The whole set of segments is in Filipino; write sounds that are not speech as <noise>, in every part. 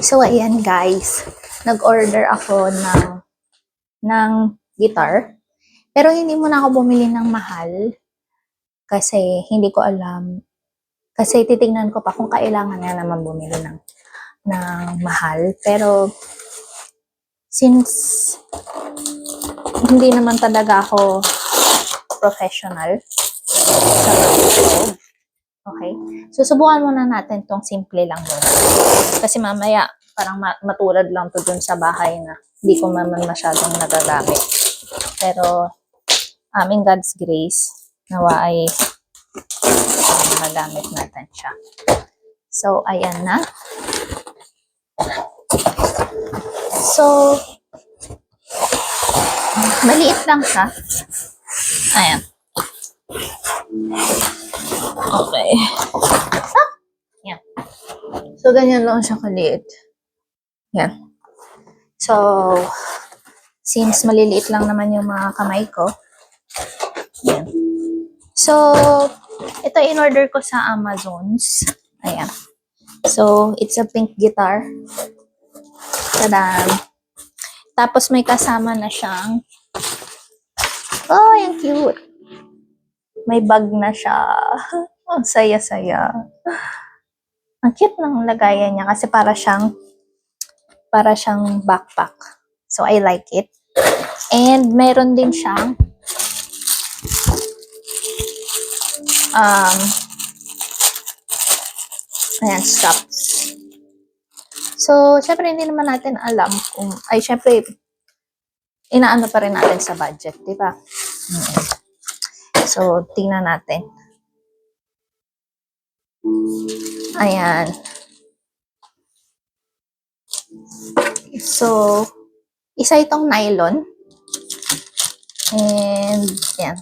So, ayan guys. Nag-order ako ng, ng guitar. Pero hindi muna ako bumili ng mahal. Kasi hindi ko alam. Kasi titingnan ko pa kung kailangan na naman bumili ng, ng mahal. Pero, since hindi naman talaga ako professional sa pagtutog, Okay? So, subukan muna natin tong simple lang muna. Kasi mamaya, parang ma- matulad lang to dun sa bahay na hindi ko naman masyadong nagagamit. Pero, aming God's grace, nawa ay uh, magamit natin siya. So, ayan na. So, maliit lang siya. Ayan. Okay. Ah, yan. So, ganyan lang siya kaliit. Yan. So, since maliliit lang naman yung mga kamay ko, yan. So, ito in-order ko sa Amazons. Ayan. So, it's a pink guitar. Tadam! Tapos may kasama na siyang, oh, yung cute may bag na siya. <laughs> Ang saya-saya. Ang cute ng lagayan niya kasi para siyang para siyang backpack. So I like it. And meron din siyang um ayan, straps. So, syempre hindi naman natin alam kung, ay syempre, inaano pa rin natin sa budget, di ba? So, tingnan natin. Ayan. So, isa itong nylon. And, yan.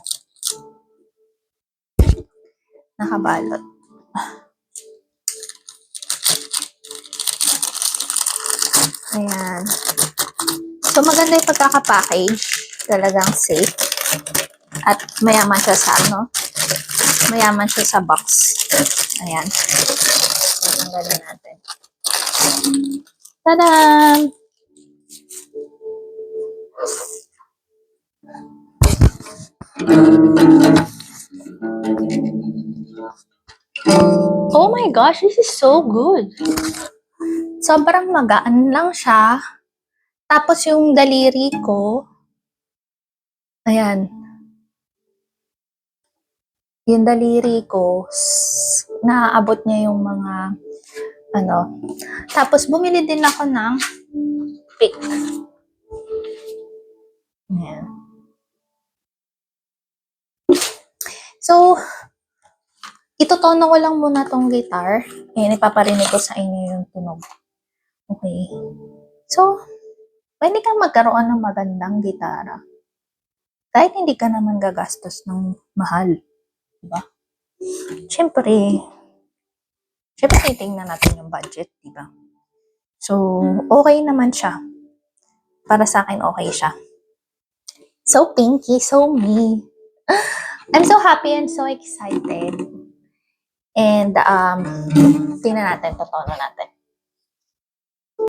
Nakabalot. Ayan. So, maganda yung pagkakapackage. Talagang safe. At mayaman siya sa ano? Mayaman siya sa box. Ayan. Tanggalin natin. Tadam! Oh my gosh, this is so good. Sobrang magaan lang siya. Tapos yung daliri ko, ayan, yung daliri ko, naaabot niya yung mga, ano. Tapos, bumili din ako ng pick. Ayan. So, itutono ko lang muna tong guitar. Ayan, ipaparinig ko sa inyo yung tunog. Okay. So, pwede kang magkaroon ng magandang gitara. Kahit hindi ka naman gagastos ng mahal. Diba? Siyempre, siyempre titingnan natin yung budget, diba? So, okay naman siya. Para sa akin, okay siya. So pinky, so me. <laughs> I'm so happy and so excited. And, um, tingnan natin, totono natin.